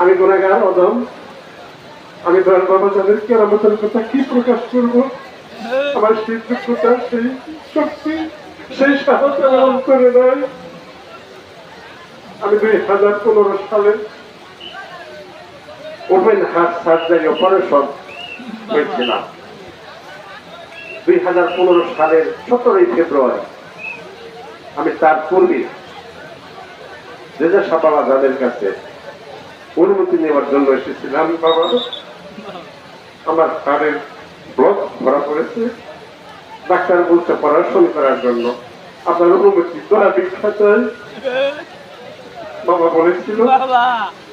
আমি গুণাগার অদম আমি দয়াল বাবা যাদের কেরামতের কথা কি প্রকাশ করব? আমার সেই যোগ্যতা সেই শক্তি, সেই সাহস অন্তরে নয় আমি দুই হাজার পনেরো সালে ওপেন হার্ট সার্জারি অপারেশন হয়েছিলাম। দুই হাজার পনেরো সালের সতেরোই ফেব্রুয়ারি আমি তার পূর্বে রেজা বাবা যাদের কাছে অনুমতি নেওয়ার জন্য এসেছিলাম বাবা। আমার হাড়ের ব্লক ধরা পড়েছে। ডাক্তার বলছে পড়াশোনা করার জন্য। আপনার অনুমতি ভিক্ষা চাই। বাবা বলেছিল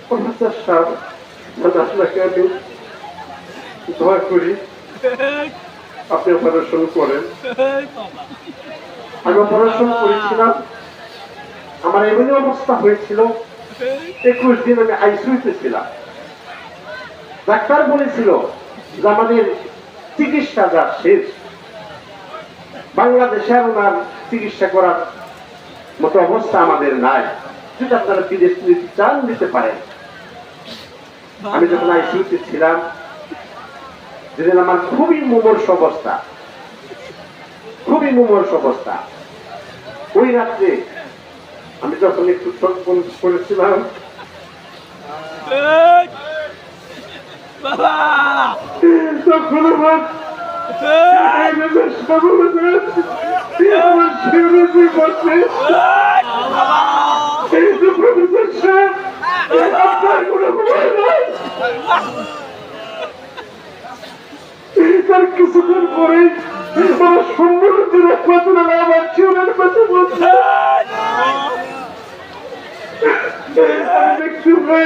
প্রফেসর সাহেব আপনাকে আমি দোয়া করি। আপনি অপারেশন করেন। আমি অপারেশন করেছিলাম। আমার এমনি অবস্থা হয়েছিল একুশ দিন আমি আইসিউতে ছিলাম ডাক্তার বলেছিল যে আমাদের চিকিৎসা যা শেষ, বাংলাদেশে ওনার চিকিৎসা করার মতো অবস্থা আমাদের নাই। যদি আপনারা বিদেশ নিতে চান দিতে পারেন। আমি যখন আইসিউতে ছিলাম যেদিন আমার খুবই মুমর্ষ অবস্থা, খুবই মুমর্ষ অবস্থা। ওই রাত্রে আমি যখন একটু করেছিলাম তখন আমার এই! আমার শিউরে দুই বসে প্রফেসর সাহেব, আপনার কোনো ভয় নাই। তার কিছুক্ষণ আমার সুন্দর কথা আমার শিউরের কথা বলছে। দেখতে পাই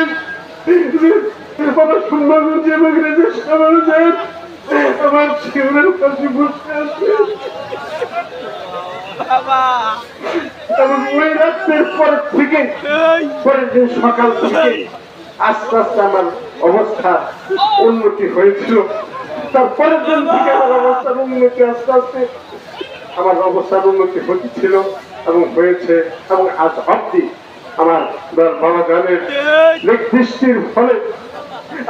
আমার সুন্দরগঞ্জ রেজের সামনে যায় আমার শিউরের পাশে বসে আছে ওই অবস্থা উন্নতি হয়েছিল তারপরের দিন থেকে আমার অবস্থার উন্নতি আস্তে আস্তে আমার অবস্থার উন্নতি হচ্ছিল এবং হয়েছে এবং আজ অব্দি আমার বাবা জানের দৃষ্টির ফলে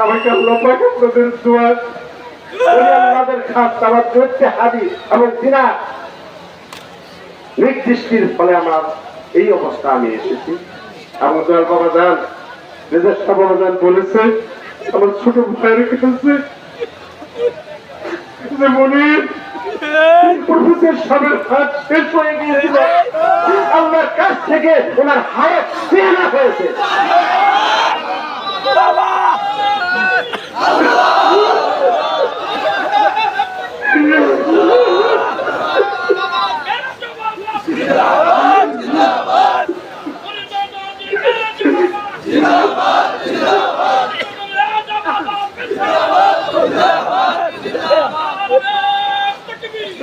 আমাকে পাক আপনাদের দোয়া আমাদের খাস আমার এই অবস্থা আমি এসেছি। এবং যান রেজাস্তা বাবা যান বলেছে, আমার ছোট ভাইয়ের কাছে যে মনির প্রফেসর সাহেবের হাত শেষ হয়ে গিয়েছিল আল্লাহর রাসূলুল্লাহ,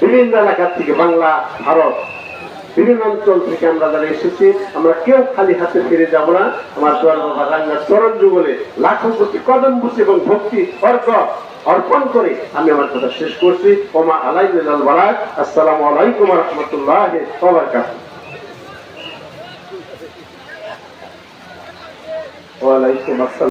বিভিন্ন এলাকা থেকে বাংলা, ভারত, বিভিন্ন অঞ্চল থেকে আমরা যারা এসেছি, আমরা কেউ খালি হাতে ফিরে যাব না। আমার রাঙ্গার চরণ যুগলে লাখো কোটি কদম বুঝি এবং ভক্তি, অর্ঘ, অর্পণ করে আমি আমার কথা শেষ করছি। ওমা আলাই বারাক আসসালামু আলাইকুম রহমতুল্লাহ ওয়ালাইকুম আসসালাম।